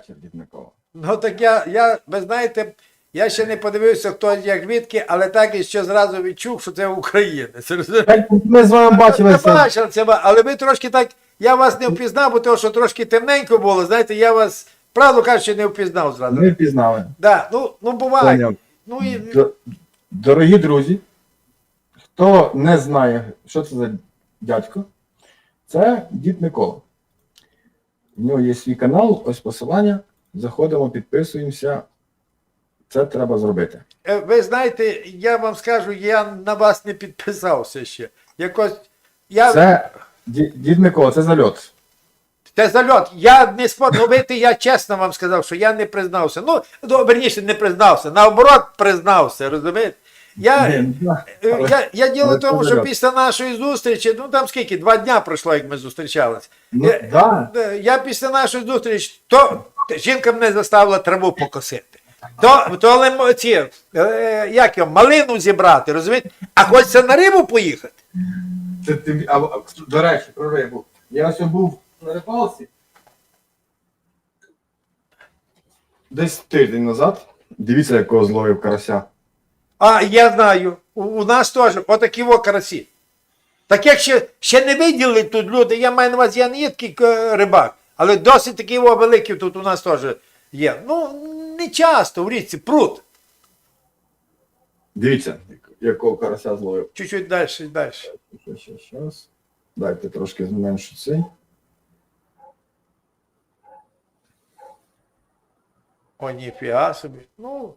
Вечір. Вечір. Ну так я, я, ви знаєте, я ще не подивився, хто як звідки, але так і що зразу відчув, що це українець. Ми з вами Я бачилися. бачив це, але ви трошки так, я вас не впізнав, бо того, що трошки темненько було, знаєте, я вас, правду кажучи, не впізнав зразу. Ми впізнали. Да, ну, ну буває. Ну, і, Дорогі друзі, хто не знає, що це за дядько, це дід Микола. У нього є свій канал, ось посилання. Заходимо, підписуємося. Це треба зробити. е, ви знаєте, я вам скажу, я на вас не підписався ще. Якось, я, Це ді- дід Микола, це зальот. Це зальот. Я не ну, я чесно вам сказав, що я не признався. Ну, ну верніше, не признався. Наоборот, признався, розумієте? Я, ну, е, я, я діло в тому, що після нашої зустрічі, ну там скільки, два дня пройшло, як ми зустрічались. Ну, Я- да. Е, Я після нашої зустрічі, то жінка мене заставила траву покосити. То, то ці, е, як його, малину зібрати, розумієте? А хочеться на рибу поїхати. Це ти, а, а, до речі, про рибу. Я ось був на рибалці. Десь тиждень назад. Дивіться, якого зловив карася. А я знаю, у, у нас теж отакі во карасі. Так як ще, ще не виділи тут люди, я маю на увазі, я не є такий е, рибак, але досить такі во великі тут у нас теж є. Ну, не часто в річці, пруд. Дивіться, якого карася зловив. Чуть-чуть далі, далі. Щас. Дайте трошки зменшу цей. О, ніфіга собі. Ну,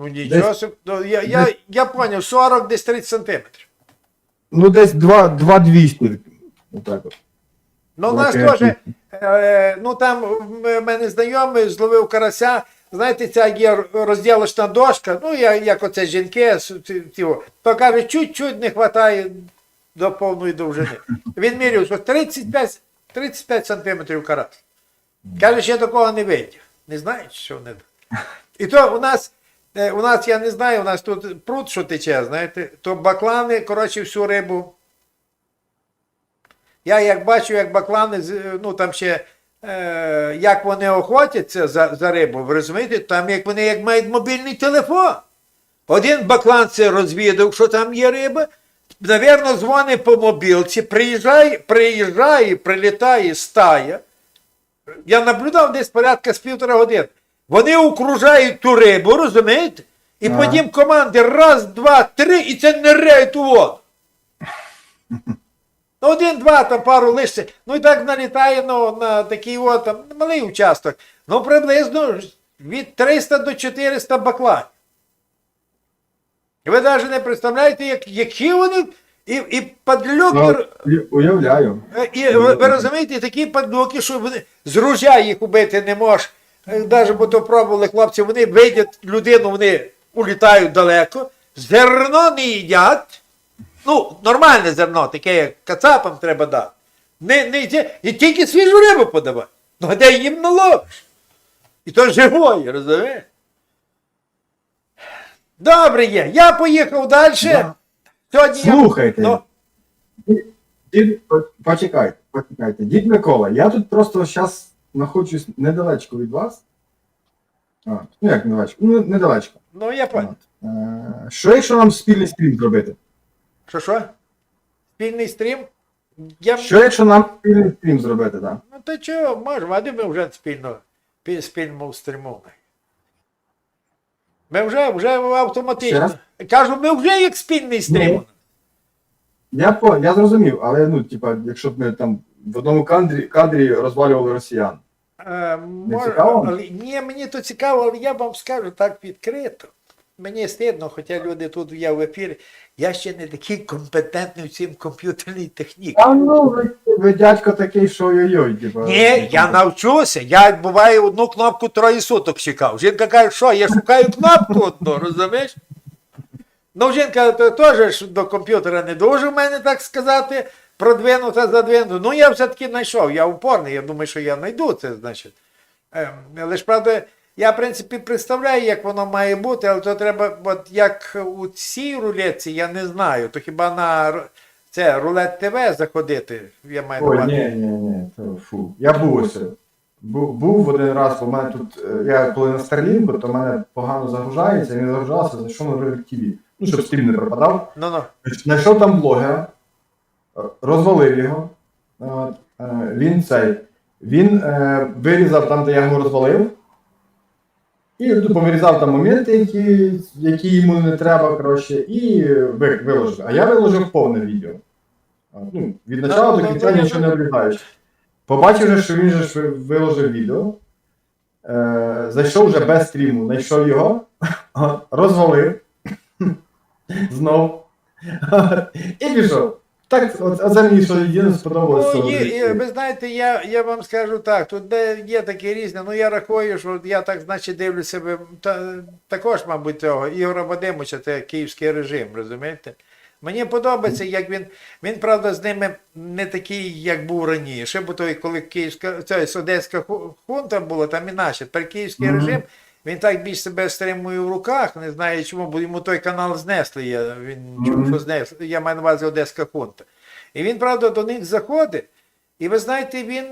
ну нічого Десь- собі. Ну, я, я, я поняв, 40 десь 30 сантиметрів. Ну, десь 2 200. Отак от. Ну, у нас Лаки- теж, е, ну там в мене знайомий зловив карася. Знаєте, ця є розділочна дошка, ну я, як оце жінки, то каже, чуть-чуть не вистачає до повної довжини. Він міряв, що 35, 35 сантиметрів карась. Каже, ще такого не видів. Не знаю, що вони. І то у нас, е, у нас, я не знаю, у нас тут пруд, що тече, знаєте, то баклани, коротше, всю рибу я як бачу, як баклани, ну там ще е, як вони охотяться за, за рибу, ви розумієте, там як вони як мають мобільний телефон. Один баклан це розвідав, що там є риба. Навірно, дзвонить по мобілці, приїжджає, приїжджає, прилітає стая. Я наблюдав десь порядка з півтора години. Вони окружають ту рибу, розумієте? І Ага. потім команди раз, два, три, і це ниряють у воду. Ну, один-два, там пару лишся. Ну і так налітає ну, на такий от, там, малий участок. Ну, приблизно від 300 до 400 бакланів. Ви навіть не представляєте, як, які вони. І, і падлюки. Ну, уявляю. Е, І ви, ви розумієте, такі падлюки, що вони з ружя їх убити не можеш. Навіть бо то пробували хлопці, вони видять людину, вони улітають далеко, зерно не їдять. Ну, нормальне зерно, таке, як кацапам треба дати. Не, не йде, і тільки свіжу рибу подавати. Ну, а де їм наловиш? І то живої, розумієш? Добре є. Я поїхав далі. Да. Сьогодні я- Слухайте. Ну, Дід, почекайте, почекайте. Дід Микола, я тут просто зараз знаходжусь недалечко від вас. А, ну як недалечко? Ну, недалечко. ну я понял. Е, Що якщо нам спільний стрім зробити? Що що? Спільний стрім? Я... Що якщо нам спільний стрім зробити, так? Ну то чого, можемо, а де ми вже спільно, пі- спільно стріму. Ми вже, вже Ще автоматично. Кажу, ми вже як спільний стрім. Ну. Я, по, я зрозумів, але ну, типа, якщо б ми там в одному кадрі, кадрі розвалювали росіян. Е, мож- цікаво? але- ні, мені то цікаво, але я вам скажу так відкрито. Мені стидно, хоча люди тут я в ефірі, я ще не такий компетентний в цім комп'ютерній техніці. А ну, ви, ви дядько такий, що ой-ой, типа. Ні, я навчуся. Я буває одну кнопку троє суток чекав. Жінка каже, що я шукаю кнопку одну, розумієш? Ну, жінка теж до комп'ютера не дуже в мене, так сказати, продвинута, задвинута. Ну, я все-таки знайшов, я упорний, я думаю, що я знайду це, значить. Ем, ж правда, я, в принципі, представляю, як воно має бути, але то треба, от як у цій рулетці, я не знаю, то хіба на це рулет ТВ заходити, я маю Ой, ні, ні, ні, то фу. Я був ось. Був, був один раз, бо в мене тут, е, я коли на Starlink, то в мене погано загружається, він загружався, зайшов на Revit TV. Ну, щоб стрім не пропадав. Ну ну. Знайшов там блогера, розвалив його. Е, Він цей. Він е, вирізав там, де я його розвалив. І повирізав там моменти, які, які йому не треба, коротше, і виложив. А я виложив повне відео. Ну, від початку до кінця нічого не обрізаючи. Побачив, що він же виложив відео. Е, зайшов вже без стріму, знайшов його, розвалив. Знов. І пішов. Так, от- оце мені що єдине сподобалося. Ну, є, є, ви знаєте, я, я вам скажу так, тут де є такі різні, ну я рахую, що я так, значить, дивлюся себе, та, також, мабуть, цього, Ігора Вадимовича, це київський режим, розумієте? Мені подобається, як він, він, правда, з ними не такий, як був раніше, бо той, коли київська, це Одеська хунта була, там і наші, тепер київський Мгм. режим, він так більш себе стримує в руках, не знаю чому, бо йому той канал знесли, я, він Мгм. знесли, я маю на увазі Одеська хунта. І він, правда, до них заходить. І ви знаєте, він,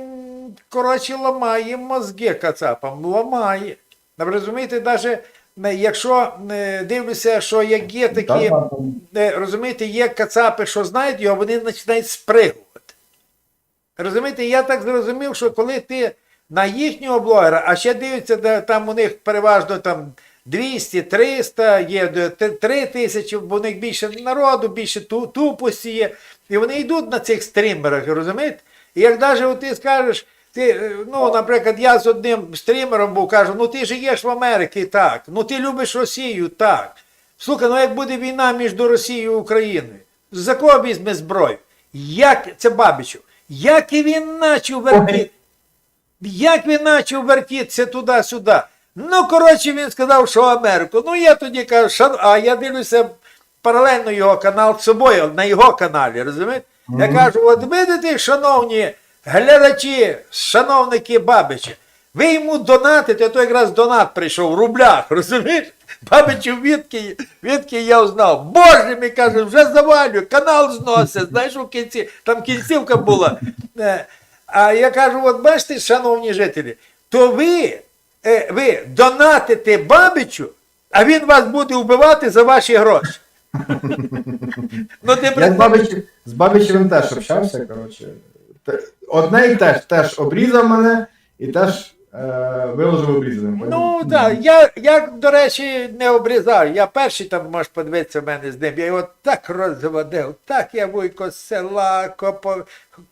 коротше, ламає мозги кацапам, ламає. Ви розумієте, навіть якщо дивлюся, що як є такі, розумієте, є кацапи, що знають його, вони починають спригувати. Розумієте, я так зрозумів, що коли ти на їхнього блогера, а ще дивиться, де там у них переважно там 200, 300, є де 3 тисячі, бо у них більше народу, більше тупості є. І вони йдуть на цих стрімерах, розумієте? І як навіть ти скажеш, ти, е, ну, наприклад, я з одним стрімером був, кажу, ну ти живеш в Америці, так, ну ти любиш Росію, так. Слухай, ну як буде війна між Росією і Україною, за кого візьме зброю? Як це Бабичу? Як і він почав вертіти? Як він почав вертітися туди-сюди? Ну, коротше, він сказав, що Америку. Ну, я тоді кажу, шан... а я дивлюся паралельно його канал з собою, на його каналі, розумієте? Я кажу, от видите, шановні глядачі, шановники Бабича, ви йому донатите, а то якраз донат прийшов в рублях, розумієш? Бабичу, відки, відки я узнав. Боже мій каже, вже завалюю, канал зносить. Знаєш, у кінці, там кінцівка була. А я кажу, от бачите, шановні жителі, то ви, е, ви донатите Бабичу, а він вас буде вбивати за ваші гроші. ну, ти Я з Бабичем, з Бабичевим теж общався, коротше. Одне і теж, теж обрізав мене і теж виложив обрізаним. Ну так, я, я, до речі, не обрізав. Я перший там можеш подивитися в мене з ним. Я його так розводив, так я вуйко села, копо,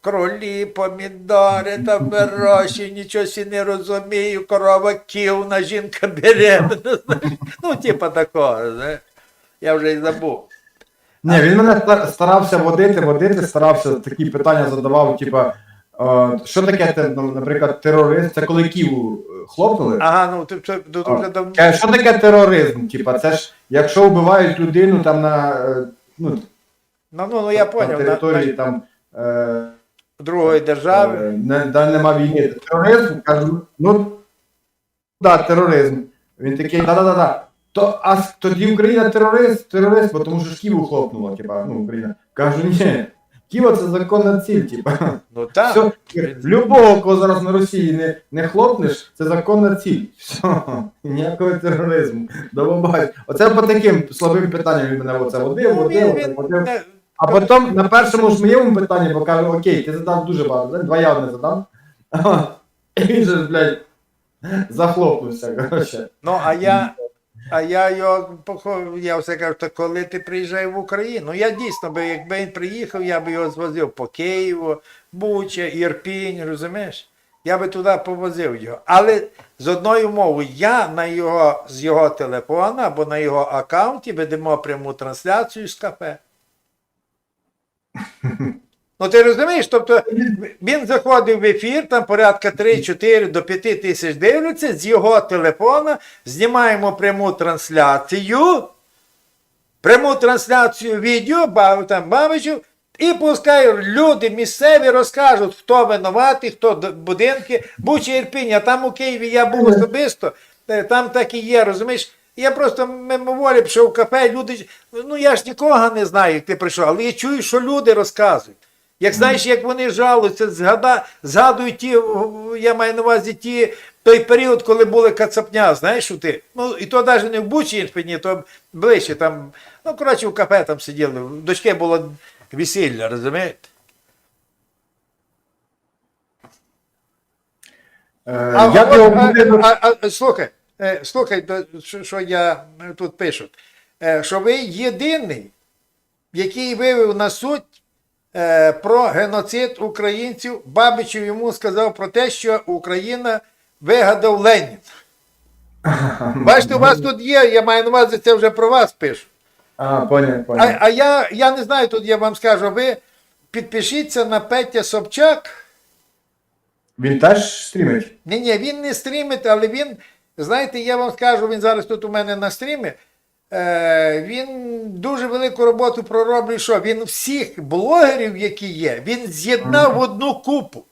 кролі, помідори, там вирощую, нічого сі не розумію, корова ківна, жінка беременна. Ну, типа такого, знаєш. Я вже й забув. Ні, він мене старався водити, водити, старався такі питання задавав, типа, е, що таке, те, ну, наприклад, терорист? Це коли Києву е, хлопнули? Ага, ну тут, тут О, вже давно. Каже, що таке тероризм? Типа, це ж якщо вбивають людину там на, е, ну, Ну, ну, ну я поняв, на, території на там. Е, другої держави. Е, Не, да, нема війни. Тероризм, кажу, ну да, тероризм. Він такий, да-да-да. То, а тоді Україна терорист, терорист, бо тому що ж Києву хлопнула, типа, ну, Україна. Кажу, ні. Києва це законна ціль, типа. Ну так. Все, любого, кого зараз на Росії не, не хлопнеш, це законна ціль. Все, ніякого тероризму. До побачення. Оце по таким слабим питанням він мене оце водив, Ну, водив, водив. А потім на першому ж моєму питанні покажу, окей, ти задав дуже багато, два я одне задав. І він же, ж, блядь, захлопнувся, коротше. Ну, а я, а я його я все кажу, то коли ти приїжджаєш в Україну, я дійсно би, якби він приїхав, я би його звозив по Києву, Буча, Ірпінь, розумієш? Я би туди повозив його. Але з одною мовою, я на його, з його телефона або на його аккаунті ведемо пряму трансляцію з кафе. Ну ти розумієш, тобто він заходив в ефір, там порядка 3-4 до 5 тисяч дивляться, з його телефона знімаємо пряму трансляцію, пряму трансляцію відео, бав, там Бабичів, і пускай люди місцеві розкажуть, хто винуватий, хто будинки, Буча Ірпінь, а там у Києві я був особисто, е, там так і є, розумієш? Я просто мимоволі пішов в кафе, люди, ну я ж нікого не знаю, як ти прийшов, але я чую, що люди розказують. Як знаєш, як вони жалуються, згада, згадують ті, я маю на увазі ті, той період, коли були кацапня, знаєш, що ти? Ну, і то навіть не в Бучі Ірпені, то ближче там, ну, коротше, в кафе там сиділи. В дочки було весілля, розумієте? Е, А, я от, його а, а, а, слухай, е, слухай, то, що, що я тут пишу, е, що ви єдиний, який вивів на суть про геноцид українців, Бабичев йому сказав про те, що Україна вигадав Ленін. Бачите, у вас тут є, я маю на увазі, це вже про вас пишу. А, поняв, А, а я, я не знаю, тут я вам скажу, ви підпишіться на Петя Собчак. Він теж стрімить? Ні, ні, він не стрімить, але він, знаєте, я вам скажу, він зараз тут у мене на стрімі. Е, він дуже велику роботу пророблює, що він всіх блогерів, які є, він з'єднав в одну купу.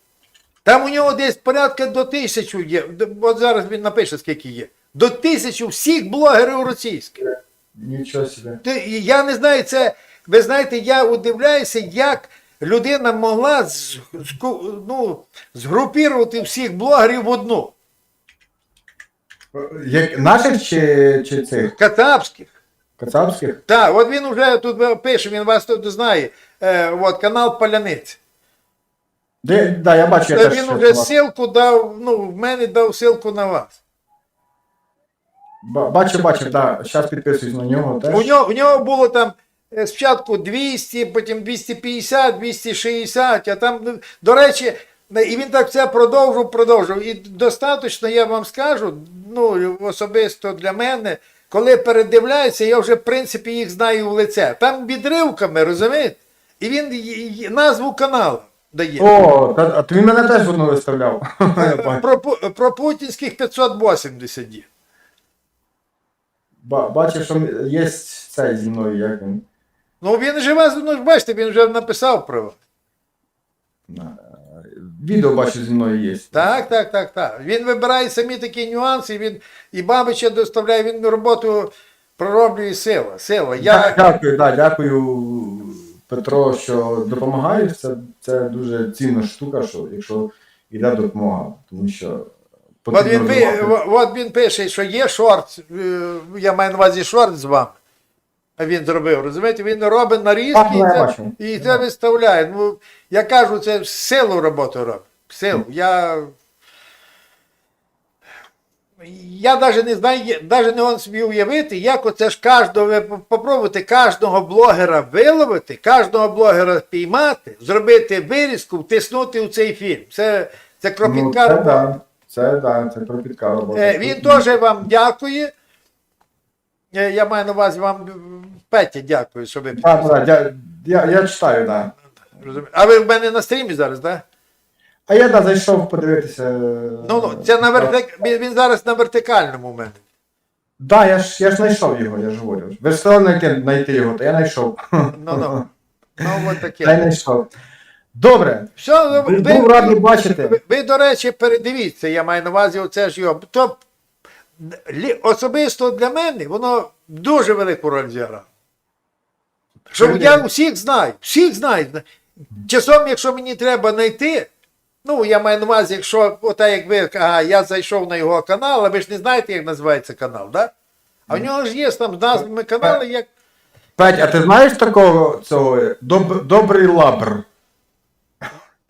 Там у нього десь порядка до тисячі є. От зараз він напише, скільки є. До тисячі всіх блогерів російських. Нічого собі. Я не знаю, це. Ви знаєте, я удивляюся, як людина могла з, ну, згрупірувати всіх блогерів в одну. Як, наших чи, чи цих? Кацапських. Кацапських? Так, от він вже тут пише, він вас тут знає. Е, от, канал Паляниць. Де, да, я бачу, я Та теж. він вже ссылку дав, ну, в мене дав ссылку на вас. Ба- Бачу, бачу, так. Зараз підписуюсь на нього теж. У нього, у нього було там е, спочатку 200, потім 250, 260, а там, ну, до речі, і він так це продовжив, продовжив. І достатньо, я вам скажу, ну, особисто для мене, коли передивляюся, я вже, в принципі, їх знаю в лице. Там відривками, розумієте? І він назву каналу дає. О, а він мене теж в одну виставляв. Про, про путінських 580 є. Ба- що є цей зі мною, як він. Ну він живе, ну бачите, він вже написав про вас. Відео бачу зі мною є. Так, так, так, так. Він вибирає самі такі нюанси, він і Бабича доставляє, він роботу пророблює сила. Сила. Я... Я, Дякую, да, дякую, Петро, що допомагаєш. Це, це дуже цінна штука, що якщо йде допомога. Тому що от, він, от він пише, що є шорт, е, я маю на увазі шорт з вами. А він зробив, розумієте, він робить нарізки Так, і це, і це виставляє. Ну, я кажу, це силу роботу робить. Силу. Я. Я навіть не знаю, навіть не можу собі уявити, як оце ж кожного, ви попробуйте кожного блогера виловити, кожного блогера піймати, зробити вирізку, втиснути у цей фільм. Це, це Ну, це, робота. да, це, да, це кропітка робота. Е, Він теж вам дякує. Е, Я маю на увазі вам Петя дякую, що ви Так, так, я, я, я читаю, так. Да. Розумію. А ви в мене на стрімі зараз, так? А я да, зайшов подивитися. Ну, ну, це на вертик... він, він зараз на вертикальному в мене. Да, я ж я ж знайшов його, я ж говорю. Ви ж все одно знайти, знайти його, то я знайшов. Ну, ну. Ну, от Та й таке. знайшов. Добре. Все, ви, Був радий бачити. ви, ви, до речі, передивіться, я маю на увазі, оце ж його. То, особисто для мене воно дуже велику роль зіграло. Щоб я всіх знаю, всіх знаю. Часом, якщо мені треба знайти, ну я маю на увазі, якщо ота як ви, ага, я зайшов на його канал, а ви ж не знаєте, як називається канал, да? А в нього ж є там з назвами каналу, як. Петь, а ти знаєш такого цього доб, добрий лабр?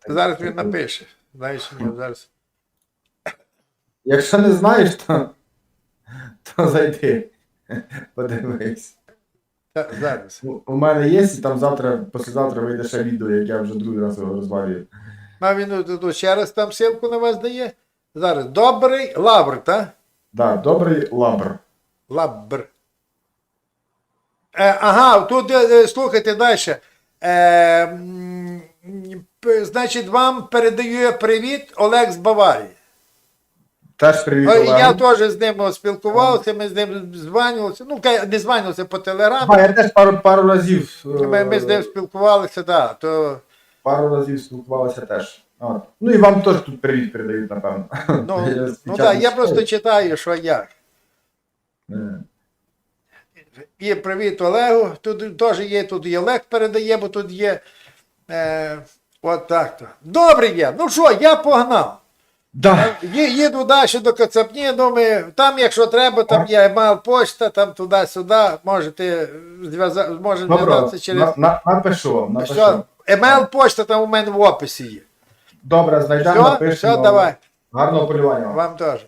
Зараз він напише. Знаєш, ні, зараз. Якщо не знаєш, то, то зайди. Подивись. Зараз. У- У мене є, і там завтра, післязавтра вийде ще відео, як я вже другий раз його розвалюю. А він тут- тут ще раз там силку на вас дає. Зараз. Добрий лавр, так? Да, добрий лабр. Лабр. Е, ага, тут е, е, слухайте далі. Е, м, п- значить, вам передає привіт Олег з Баварії. Теж привіт, Олег. Я теж з ним спілкувався, ми з ним званювалися. Ну, не званювалися по А, я теж пару, пару разів. е, Ми, ми з ним спілкувалися, да, то, Пару разів спілкувалися теж. От. Ну і вам теж тут привіт передають, напевно. ну, Я ну да, я просто читаю, що як. Е. І привіт Олегу. Тут теж є, тут і Олег передає, бо тут є. Е, От так то. Добре є. Ну що, я погнав. Да. Ї- Їду далі до Кацапні, думаю, там, якщо треба, там є емейл почта, там туди-сюди, можете зв'язати, може Добро, зв'язатися через. на, на, напишу вам, напишу. Що? емейл почта там у мене в описі є. Добре, знайдемо, Все, напишемо. все, давай. Гарного полювання вам. Вам теж.